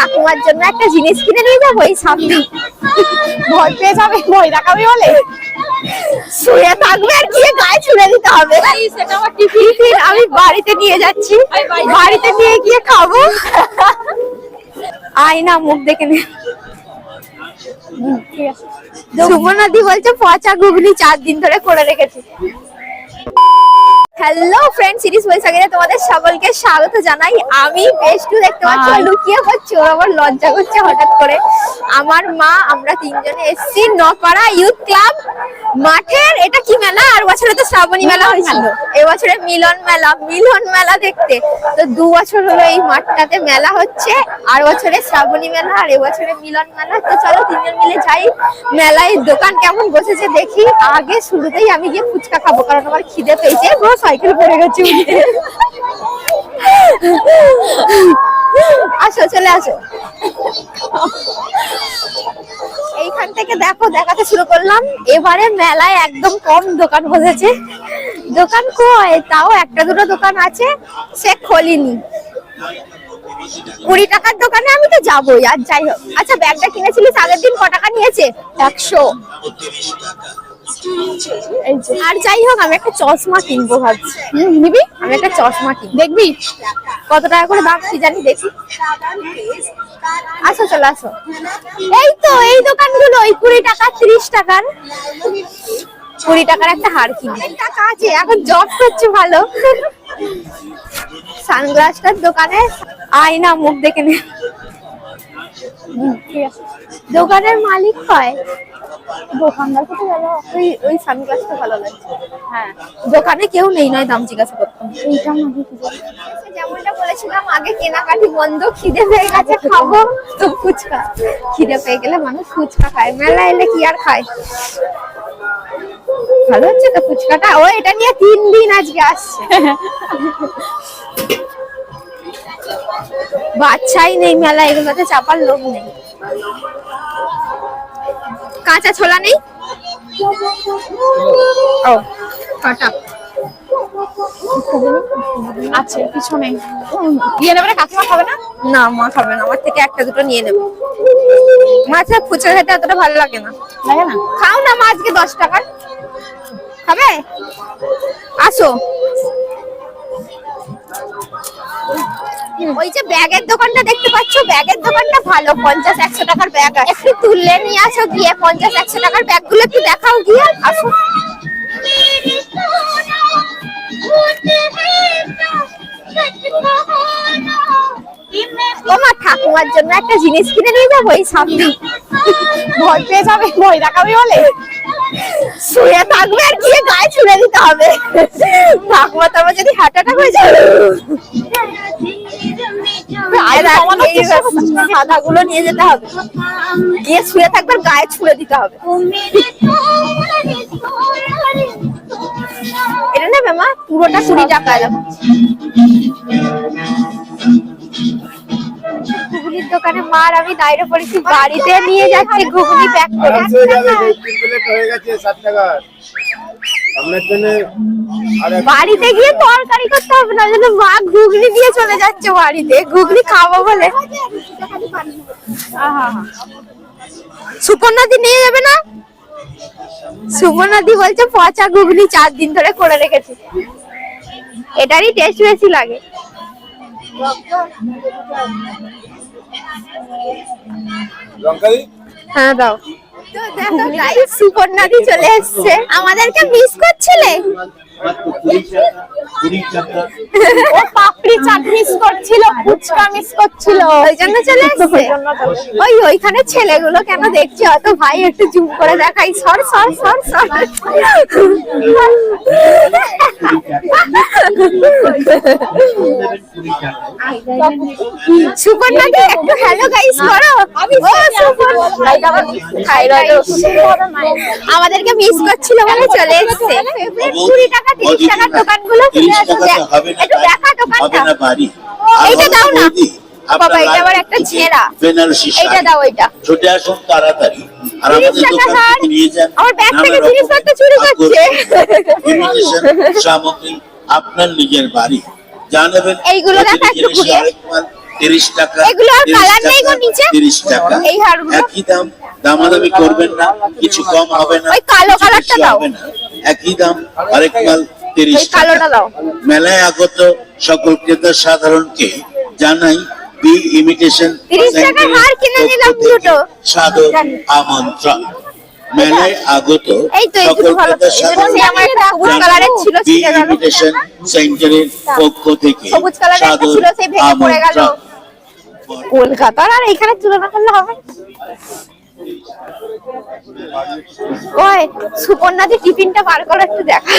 ঠাকুমার জন্য একটা জিনিস কিনে নিয়ে যাব এই সামনে ভয় পেয়ে যাবে ভয় দেখাবে বলে। শুয়ে থাকবে আর গিয়ে গায়ে ছুড়ে দিতে হবে। টিফিন আমি বাড়িতে নিয়ে যাচ্ছি। বাড়িতে- নিয়ে গিয়ে খাব। আয়না মুখ দেখে নে। বলছে পচা ঘুগনি চার দিন ধরে করে রেখেছি। হ্যালো ফ্রেন্ড সিরিজ বৈশাখীতে তোমাদের সকলকে স্বাগত জানাই। আমি বেষ্টু দেখতে পাচ্ছি লুকিয়ে হচ্ছে ওর আবার লজ্জা করছে হঠাৎ করে। আমার মা আমরা তিনজনে এসেছি নপাড়া ইউথ ক্লাব মাঠের। এটা কি মেলা? আর বছরে তো শ্রাবণী মেলা হয়েছিল। এবছরে মিলন মেলা। মিলন মেলা দেখতে। তো দু বছর হলো এই মাঠটাতে মেলা হচ্ছে। আর বছরে শ্রাবণী মেলা আর এবছরে মিলন মেলা। তো চলো তিনজন মিলে যাই। মেলায় দোকান কেমন বসেছে দেখি। আগে শুরুতেই আমি গিয়ে ফুচকা খাব কারণ আমার খিদে পেয়েছে। সাইকেল পড়ে গেছে আসো, চলে আসো। এইখান থেকে দেখো, দেখাতে শুরু করলাম। এবারে মেলায় একদম কম দোকান বসেছে। দোকান কয় তাও একটা দুটো দোকান আছে, সে খোলিনি। কুড়ি টাকার দোকানে আমি তো যাবোই, আর যাই হোক। আচ্ছা ব্যাগটা কিনেছিলিস আগের দিন? ক টাকা নিয়েছে? একশো। আর যাই হোক আমি একটা চশমা কিনবো ভাবছি। হুম, নিবি? আমি একটা চশমা কিনবো। দেখবি? কত টাকা করে দাম কি জানি দেখি। আসো চলে আসো। এই তো এই দোকানগুলো ওই কুড়ি টাকা তিরিশ টাকার। কুড়ি টাকার একটা হার কিনবো টাকা আছে এখন জব করছে ভালো। সানগ্লাসটার দোকানে আয়না মুখ দেখে নে। দোকানের মালিক হয়। দোকানদার কোথায় গেল ওই ওই সানগ্লাসটা ভালো লাগছে হ্যাঁ। দোকানে কেউ নেই নয় দাম জিজ্ঞাসা করতাম। এইটা আমাকে যেমনটা বলেছিলাম আগে কেনাকাটি বন্ধ খিদে পেয়ে গেছে খাব তো ফুচকা। খিদে পেয়ে গেলে মানুষ ফুচকা খায় মেলা এলে কি আর খায়? ভালো হচ্ছে তো ফুচকাটা? ও এটা নিয়ে তিন দিন আজকে আসছে। বাচ্চাই নেই মেলা এগুলোতে চাপার লোক নেই। কাঁচা ছোলা নেই? ও কাটা। আছে কিছু নেই। দিয়ে নেবে না? কাকিমা খাবে না? না মা খাবে না আমার থেকে একটা দুটো নিয়ে নেবে। মাছে ফুচকা খেতে এতটা ভালো লাগে না। লাগে না? খাও না মা আজকে দশ টাকার খাবে? আসো। ওই যে ব্যাগের দোকানটা দেখতে পাচ্ছ? ব্যাগের দোকানটা ভালো। পঞ্চাশ, একশো টাকার ব্যাগ একটু তুললে নিয়ে আসো গিয়ে। পঞ্চাশ, একশো টাকার ব্যাগগুলো একটু দেখাও গিয়ে। আসো। তোমার ঠাকুমার জন্য একটা জিনিস কিনে নিয়ে যাব এই সামনে ভয় পেয়ে যাবে, ভয় দেখাবে বলে? শুয়ে থাকবে আর গিয়ে গায়ে ছুড়ে দিতে হবে। ঠাকুমা তোমার যদি হার্ট অ্যাটাক হয়ে যায়। সাদাগুলো নিয়ে যেতে হবে। গিয়ে শুয়ে থাকবে আর গায়ে ছুড়ে দিতে হবে। এটা নেবে মা? পুরোটা কুড়ি টাকা দোকানে মার আমি দাঁড়িয়ে পড়েছি বাড়িতে নিয়ে যাচ্ছি ঘুগনি প্যাক করে। বাড়িতে গিয়ে তরকারি করতে হবে না যেন মা ঘুগনি দিয়ে চলে যাচ্ছে বাড়িতে। ঘুগনি খাব বলে। সুপর্ণাদি নিয়ে যাবে না? সুপর্ণাদি বলছে পচা ঘুগনি চার দিন ধরে করে রেখেছি। এটারই টেস্ট বেশি লাগে? হ্যাঁ দাও। তো দেখো গাইস সুপর্ণাদি চলে এসেছে। আমাদেরকে মিস করছিলে? ও পাপড়ি চাট মিস করছিল ফুচকা মিস করছিল। ওই জন্য চলে এসেছে? ওই ওইখানে ছেলেগুলো কেন দেখছি? অত ভাই একটু জুম করে দেখাই। সর সর সর সর। সুপর্ণাদি একটু হ্যালো গাইস করো। ও সুপর্ণা থাইরয়েড আমাদেরকে মিস করছিল বলে চলে এসেছে কুড়ি টাকা তিরিশ টাকার দোকানগুলো একটু দেখা দোকানটা এইটা দাও না। বাবা, আপনার এটা আবার বাড়ি একটা ছেঁড়া। বেনারসি দাও ওইটা ছুটে আসুন তাড়াতাড়ি আর আমাদের দোকান নিয়ে যান আমার ব্যাগ থেকে জিনিসপত্র চুরি করছে। সামগ্রী আপনার নিজের বাড়ি যা নেবেন এইগুলো দেখা একটু ঘুরিয়ে। আরেকবার তিরিশ টাকা এগুলো আর 30 নেই গো নিচে? তিরিশ টাকা এই হারগুলো? একই দাম দামাদামি করবেন না কিছু কম হবে না কালো কালারটা দাও। না। একই দাম আরেক মাল তিরিশ কালোটা মেলায় আগত সকল ক্রেতা সাধারণকে জানাই ইমিটেশন 30 টাকার হার কিনে নিলাম দুটো। সাদর আমন্ত্রণ মেলায় আগত এই তো, এই সকল ভালো। ক্রেতা এই দুটো সেই আমার একটা সবুজ কালারের ছিল, বি ছিঁড়ে গেল। ইমিটেশন সেন্টারের পক্ষ থেকে সাদর আমন্ত্রণ কলকাতার আর এখানে তুলনা করলে হবে ওই সুপর্ণাদি টিফিনটা বার করে একটু দেখা।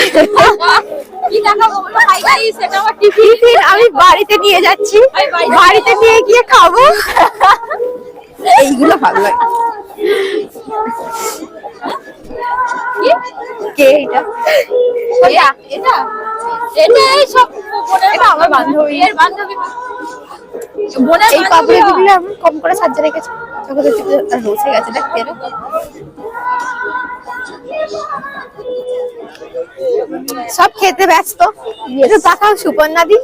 কি দেখাবো আমার টিফিন। আমি বাড়িতে নিয়ে যাচ্ছি। বাড়িতে নিয়ে গিয়ে খাব। এইগুলো ভালো লাগে। কে? এটা? এটা এটা। এটা সব বোনের এটা আমার বান্ধবী। এর বান্ধবী। বোনের এই পাপড়িগুলো আমি কম করে সাজিয়ে রেখেছি। চোখে রসে গেছে দেখতে রে। সব খেতে ব্যস্ত। একটু তাকাও সুপর্ণাদি।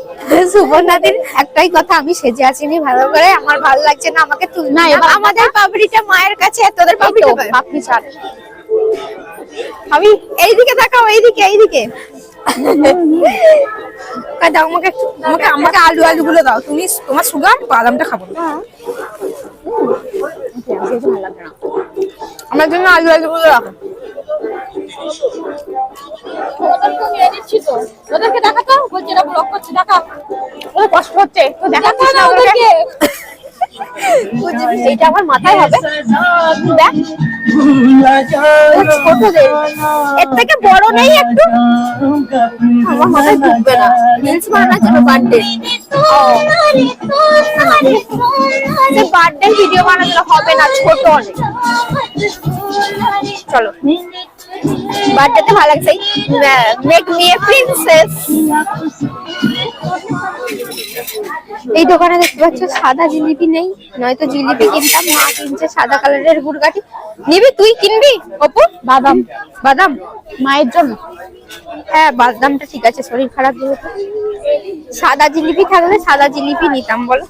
সুপর্ণাদির একটাই কথা আমি সেজে আসিনি ভালো করে। আমার ভালো লাগছে না আমাকে তুল না এবার আমাদের পাপড়িটা মায়ের কাছে তোদের তো, পাপড়ি ছাড়। আমি এইদিকে তাকাও এইদিকে এইদিকে। দাও আমাকে আমাকে আমাকে আলু আলু গুলো দাও। তুমি তোমার সুগার বাদামটা খাব। না। আমার জন্য আলু আলু গুলো রাখো। ওদেরকে নিয়ে তো ওদেরকে দেখা তো বলছি এটা ব্লক করছে দেখা ও কষ্ট হচ্ছে তো দেখা দেখা না ওদেরকে। এইটা আমার মাথায় হবে। এর থেকে বড় নেই একটু। আমার মাথায় ঢুকবে না। রিলস বানানোর জন্য বার্থডে বার্থডে ভিডিও বানাতে হবে না, ছোট অনেক। চলো। বার্থডেতে ভালো লাগছে। মেক মি এ প্রিন্সেস এই দোকানে দেখতে পাচ্ছ, সাদা জিলিপি নেই, নয়তো জিলিপি কিনতাম। মা কিনছে সাদা কালারের গুড়গাটি। নিবি, তুই কিনবি? অপু, বাদাম। বাদাম, মায়ের জন্য। হ্যাঁ বাদামটা ঠিক আছে, শরীর খারাপ যেহেতু। সাদা জিলিপি থাকলে সাদা জিলিপি নিতাম, বলো।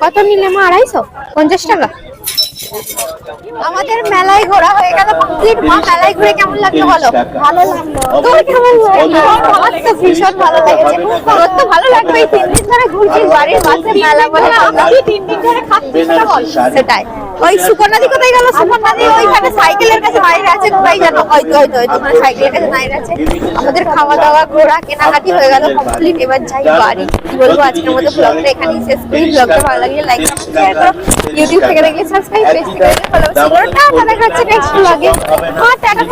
কত নিলে মা, আড়াইশো? পঞ্চাশ টাকা? আমাদের মেলায় ঘোরা হয়ে গেল। কমপ্লিট মা মেলায় ঘুরে কেমন লাগল বলো? ভালো লাগল। তোর কেমন লাগল? আমার তো ভীষণ ভালো লেগেছে। তোর তো ভালো লাগবে এই তিন দিন ধরে ঘুরছি বাড়ির পাশে মেলা বলে তিন দিন ধরে খাচ্ছি সেটাই। ওই সুকন্যাদি কোথায় গেল? সুকন্যাদি ওইখানে সাইকেলের কাছে দাঁড়িয়ে আছে কোথায় জানো ওই তো ওই তো ওখানে সাইকেলের কাছে দাঁড়িয়ে আছে। আমাদের খাওয়া দাওয়া ঘোরা, কেনাকাটি হয়ে গেল কমপ্লিট এবার যাই বাড়ি। কি বলব, আজকের মতো ব্লগটা এখানেই শেষ করি। ব্লগটা ভালো লাগলে লাইক শেয়ার করো। ইউটিউব থেকে দেখলে সাবস্ক্রাইব পেজ থেকে ফলো করো। টাটা, দেখা হচ্ছে নেক্সট ব্লগে হ্যাঁ টাটা